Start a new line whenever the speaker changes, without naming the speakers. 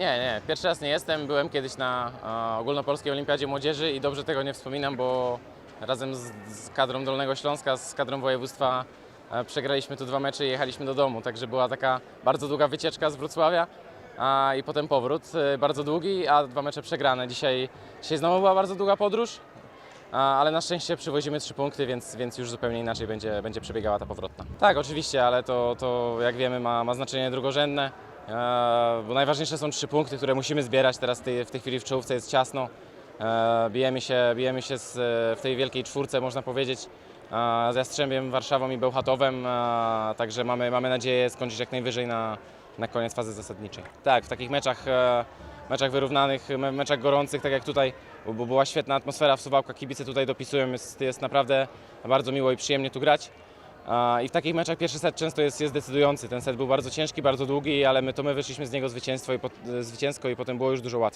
Nie, nie, pierwszy raz nie jestem. Byłem kiedyś na e, ogólnopolskiej olimpiadzie młodzieży i dobrze tego nie wspominam, bo razem z, z kadrą Dolnego Śląska, z kadrą województwa e, przegraliśmy tu dwa mecze i jechaliśmy do domu. Także była taka bardzo długa wycieczka z Wrocławia a, i potem powrót, e, bardzo długi, a dwa mecze przegrane. Dzisiaj, dzisiaj znowu była bardzo długa podróż, a, ale na szczęście przywozimy trzy punkty, więc, więc już zupełnie inaczej będzie, będzie przebiegała ta powrotna. Tak, oczywiście, ale to, to jak wiemy ma, ma znaczenie drugorzędne, bo najważniejsze są trzy punkty, które musimy zbierać. Teraz w tej, chwili w czołówce jest ciasno. E, bijemy się, bijemy się z, w tej wielkiej czwórce, można powiedzieć, e, z Jastrzębiem, Warszawą i Bełchatowem, e, także mamy, mamy nadzieję skończyć jak najwyżej na, na koniec fazy zasadniczej. Tak, w takich meczach, e, meczach wyrównanych, me- meczach gorących, tak jak tutaj, bo była świetna atmosfera w Suwałkach, kibice tutaj dopisują, jest, jest naprawdę bardzo miło i przyjemnie tu grać. I w takich meczach pierwszy set często jest, jest decydujący. Ten set był bardzo ciężki, bardzo długi, ale my to my wyszliśmy z niego zwycięstwo i, pot- zwycięsko i potem było już dużo łatwiej.